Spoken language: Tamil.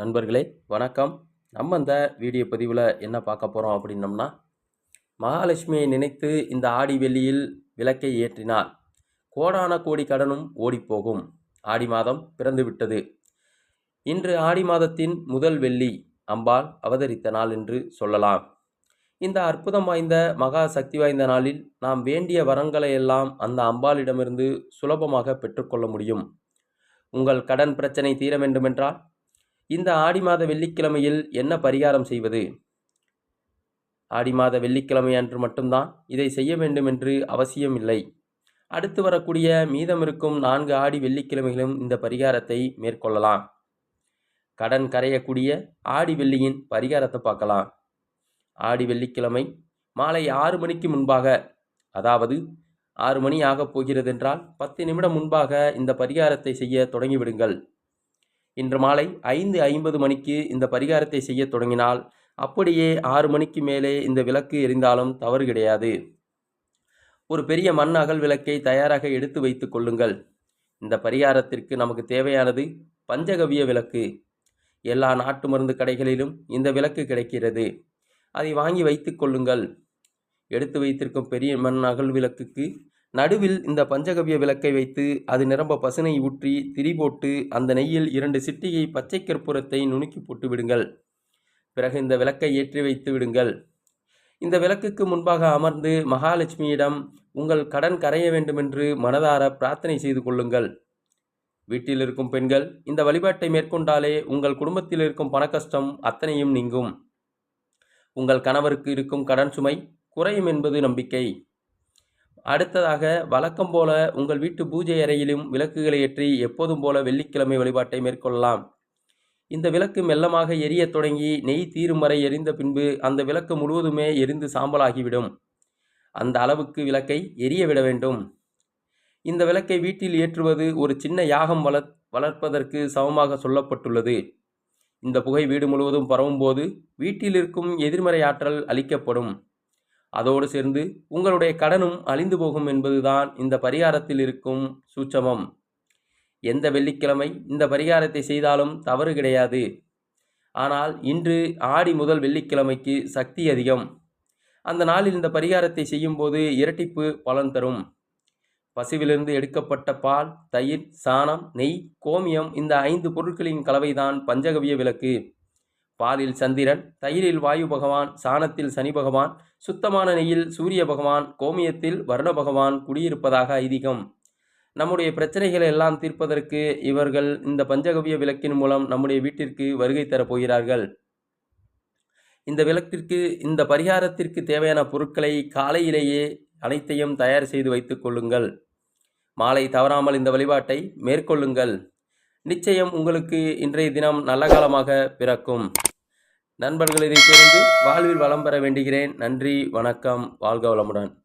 நண்பர்களே வணக்கம். நம்ம இந்த வீடியோ பதிவில் என்ன பார்க்க போகிறோம் அப்படின்னம்னா மகாலட்சுமியை நினைத்து இந்த ஆடி வெள்ளியில் விளக்கை ஏற்றினார். கோடான கோடி கடனும் ஓடிப்போகும். ஆடி மாதம் பிறந்து விட்டது. இன்று ஆடி மாதத்தின் முதல் வெள்ளி அம்பாள் அவதரித்த நாள் என்று சொல்லலாம். இந்த அற்புதம் வாய்ந்த மகா சக்தி வாய்ந்த நாளில் நாம் வேண்டிய வரங்களை எல்லாம் அந்த அம்பாளிடமிருந்து சுலபமாக பெற்றுக்கொள்ள முடியும். உங்கள் கடன் பிரச்சனை தீர வேண்டுமென்றால் இந்த ஆடி மாத வெள்ளிக்கிழமையில் என்ன பரிகாரம் செய்வது? ஆடி மாத வெள்ளிக்கிழமை அன்று மட்டும்தான். இதை செய்ய வேண்டும் என்று அவசியம் இல்லை. அடுத்து வரக்கூடிய மீதம் இருக்கும் நான்கு ஆடி வெள்ளிக்கிழமைகளும் இந்த பரிகாரத்தை மேற்கொள்ளலாம். கடன் கரையக்கூடிய ஆடி வெள்ளியின் பரிகாரத்தை பார்க்கலாம். ஆடி வெள்ளிக்கிழமை மாலை ஆறு மணிக்கு முன்பாக அதாவது ஆறு மணி ஆகப் போகிறது என்றால் பத்து நிமிடம் முன்பாக இந்த பரிகாரத்தை செய்ய தொடங்கிவிடுங்கள். இன்று மாலை ஐந்து ஐம்பது மணிக்கு இந்த பரிகாரத்தை செய்ய தொடங்கினால் அப்படியே ஆறு மணிக்கு மேலே இந்த விளக்கு எரிந்தாலும் தவறு கிடையாது. ஒரு பெரிய மண் அகல் விளக்கை தயாராக எடுத்து வைத்துக் கொள்ளுங்கள். இந்த பரிகாரத்திற்கு நமக்கு தேவையானது பஞ்சகவிய விளக்கு. எல்லா நாட்டு மருந்து கடைகளிலும் இந்த விளக்கு கிடைக்கிறது. அதை வாங்கி வைத்துக் கொள்ளுங்கள். எடுத்து வைத்திருக்கும் பெரிய மண் அகல் விளக்குக்கு நடுவில் இந்த பஞ்சகவிய விளக்கை வைத்து அது நிரம்ப பசுனை ஊற்றி திரி போட்டு அந்த நெய்யில் இரண்டு சிட்டிகை பச்சை கற்பூரத்தை நுணுக்கி போட்டு விடுங்கள். பிறகு இந்த விளக்கை ஏற்றி வைத்து விடுங்கள். இந்த விளக்குக்கு முன்பாக அமர்ந்து மகாலட்சுமியிடம் உங்கள் கடன் கரைய வேண்டுமென்று மனதார பிரார்த்தனை செய்து கொள்ளுங்கள். வீட்டில் இருக்கும் பெண்கள் இந்த வழிபாட்டை மேற்கொண்டாலே உங்கள் குடும்பத்தில் இருக்கும் பணக்கஷ்டம் அத்தனையும் நீங்கும். உங்கள் கணவருக்கு இருக்கும் கடன் சுமை குறையும் என்பது நம்பிக்கை. அடுத்ததாக வழக்கம் போல உங்கள் வீட்டு பூஜை அறையிலும் விளக்குகளை ஏற்றி எப்போதும் போல வெள்ளிக்கிழமை வழிபாட்டை மேற்கொள்ளலாம். இந்த விளக்கு மெல்லமாக எரியத் தொடங்கி நெய் தீரும் வரை எரிந்த பின்பு அந்த விளக்கு முழுவதுமே எரிந்து சாம்பலாகிவிடும். அந்த அளவுக்கு விளக்கை எரிய விட வேண்டும். இந்த விளக்கை வீட்டில் ஏற்றுவது ஒரு சின்ன யாகம் வளர் வளர்ப்பதற்கு சமமாக சொல்லப்பட்டுள்ளது. இந்த புகை வீடு முழுவதும் பரவும்போது வீட்டில் இருக்கும் எதிர்மறை ஆற்றல் அளிக்கப்படும் அதோடு சேர்ந்து உங்களுடைய கடனும் அழிந்து போகும் என்பதுதான் இந்த பரிகாரத்தில் இருக்கும் சூட்சமம். எந்த வெள்ளிக்கிழமை இந்த பரிகாரத்தை செய்தாலும் தவறு கிடையாது. ஆனால் இன்று ஆடி முதல் வெள்ளிக்கிழமைக்கு சக்தி அதிகம். அந்த நாளில் இந்த பரிகாரத்தை செய்யும்போது இரட்டிப்பு பலன் தரும். பசுவிலிருந்து எடுக்கப்பட்ட பால் தயிர் சாணம் நெய் கோமியம் இந்த ஐந்து பொருட்களின் கலவைதான் பஞ்சகவிய விளக்கு. பாலில் சந்திரன் தயிரில் வாயு பகவான் சாணத்தில் சனி பகவான் சுத்தமான நெய்யில் சூரிய பகவான் கோமியத்தில் வருண பகவான் குடியிருப்பதாக ஐதீகம். நம்முடைய பிரச்சனைகளை எல்லாம் தீர்ப்பதற்கு இவர்கள் இந்த பஞ்சகவிய விளக்கின் மூலம் நம்முடைய வீட்டிற்கு வருகை தரப்போகிறார்கள் இந்த விளக்கிற்கு இந்த பரிகாரத்திற்கு தேவையான பொருட்களை காலையிலேயே அனைத்தையும் தயார் செய்து வைத்துக் கொள்ளுங்கள். மாலை தவறாமல் இந்த வழிபாட்டை மேற்கொள்ளுங்கள். நிச்சயம் உங்களுக்கு இன்றைய தினம் நல்ல காலமாக பிறக்கும். நண்பர்கள் இதை தெரிந்து வாழ்வில் வளம் பெற வேண்டுகிறேன். நன்றி வணக்கம் வாழ்க வளமுடன்.